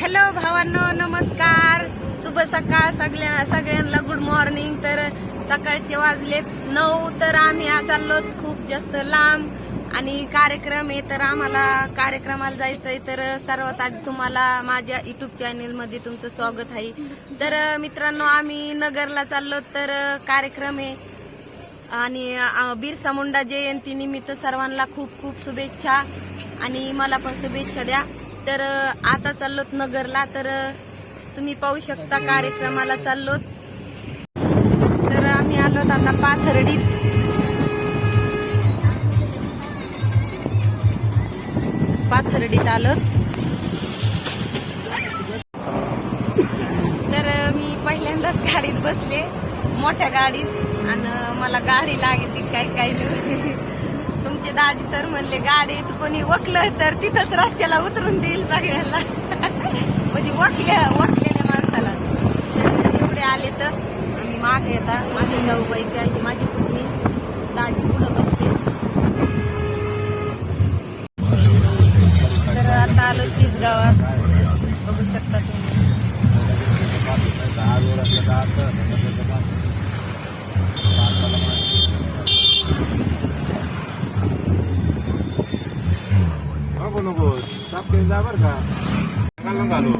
Hello भावांनो नमस्कार. शुभ सकाळ सगळ्या सगळ्यांना गुड मॉर्निंग तर सकाळचे वाजले नऊ तर आम्ही चाललो खूप जास्त लांब. आणि कार्यक्रम आहे तर आम्हाला कार्यक्रमाला जायचंय. तर सर्वात आधी तुम्हाला माझ्या युट्यूब चॅनेल मध्ये तुमचं स्वागत आहे. तर मित्रांनो आम्ही नगरला चाललो तर कार्यक्रम आहे. आणि बिरसा मुंडा जयंती निमित्त सर्वांना खूप खूप शुभेच्छा. आणि मला पण शुभेच्छा द्या. तर आता चाललोत नगरला तर तुम्ही पाहू शकता कार्यक्रमाला चाललोत. तर आम्ही आलोत आता पाथर्डीत. पाथर्डीत आलोत. तर मी पहिल्यांदाच गाडीत बसले मोठ्या गाडीत. आणि मला गाडी लागते काय काय आमचे दाजी तर म्हणले गाडीत कोणी वकलं तर तिथंच रस्त्याला उतरून देईल सगळ्यांना. म्हणजे वकल्या वकलेल्या माणसाला. तर एवढे आले तर आम्ही मागे येतात माझे जाऊ बाई आणि माझी पुतणी दाजी पुढं बसते तर आता आलो तीच गावात बघू शकता तुम्ही. नको जा बर का घालू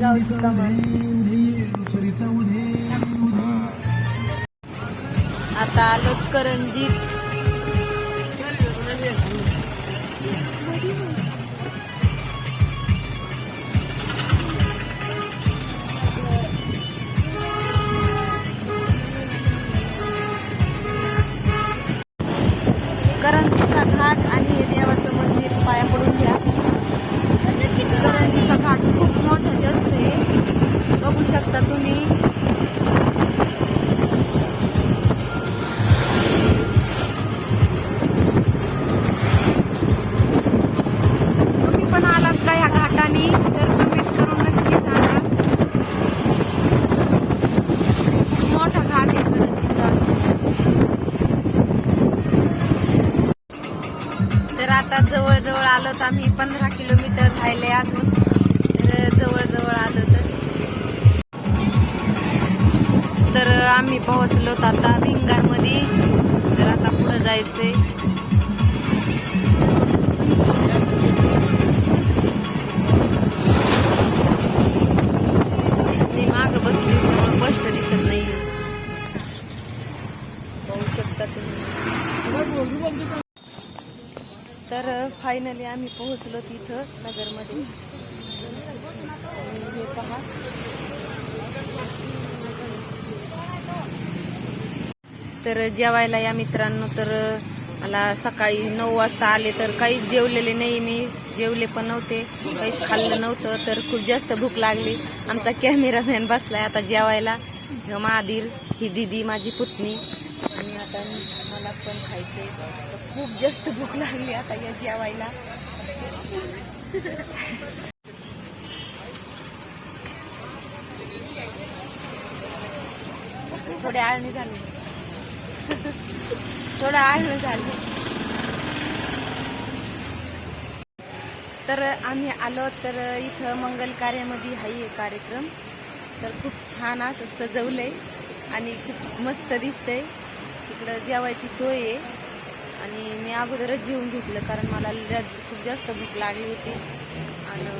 आता आलो करंजीत. करंजीचा घाट आणि देवाचं मंदिर पाया पडून घ्या. करंजीचा घाट खूप मोठा जास्त आहे. बघू शकता तुम्ही. आता जवळ-जवळ आलो तर आम्ही पंधरा किलोमीटर राहिले अजून. जवळजवळ जवळ-जवळ आलो तर. तर आम्ही पोहोचलो आता भिंगारमध्ये तर आता पुढे जायचंय. मी माग बसली त्यामुळे स्पष्ट दिसत नाही. पाहू शकता तुम्ही. तर फायनली आम्ही पोहोचलो तिथं नगरमध्ये. हे पहा. तर जेवायला या मित्रांनो तर मला सकाळी नऊ वाजता आले तर काहीच जेवलेले नाही मी. जेवले पण नव्हते काहीच खाल्लं नव्हतं तर खूप जास्त भूक लागली. आमचा कॅमेरामॅन बसलाय आता जेवायला. महादीर ही दिदी माझी पुतणी. आणि आता मला पण खायचे खूप जास्त भूक लागली आता या जेवायला. थोडे आळणी झाले. थोडं आळणी झाली. तर आम्ही आलो तर इथं मंगल कार्यामध्ये आहे हे कार्यक्रम. तर खूप छान असं सजवलंय आणि खूप मस्त दिसतंय. तिकडं जेवायची सोय आहे. आणि मी अगोदरच जेवून घेतलं कारण मला खूप जास्त भूक लागली होती. आणि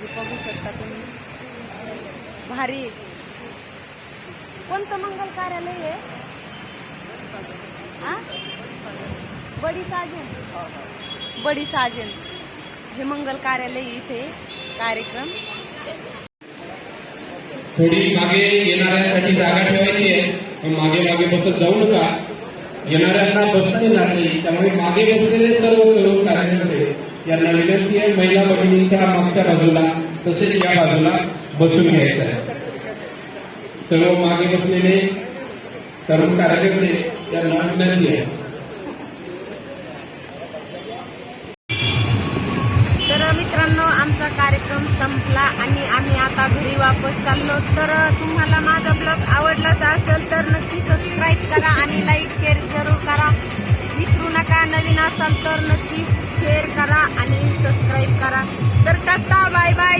मी बघू शकता तुम्ही. भारी आहे. कोणतं मंगल कार्यालय आहे? बडी साजन. बडी साजन. हे मंगल कार्यालय इथे कार्यक्रम. थोडी मागे येणाऱ्यांसाठी जागा पण मागे मागे बसत जाऊ नका. येणाऱ्यांना बसता येणार नाही. त्यामुळे मागे बसलेले सर्व तरुण कार्यकर्ते यांना विनंती आहे महिला भगिनींच्या मागच्या बाजूला तसेच या बाजूला बसून घ्यायचं आहे. सर्व मागे बसलेले तरुण कार्यकर्ते यांना विनंती आहे. वापस तर तुम्हाला माझा ब्लॉग आवडलाच असेल तर नक्की सबस्क्राईब करा आणि लाईक शेअर जरूर करा. विसरू नका नवीन असाल तर नक्की शेअर करा आणि सबस्क्राईब करा. तर टाटा बाय बाय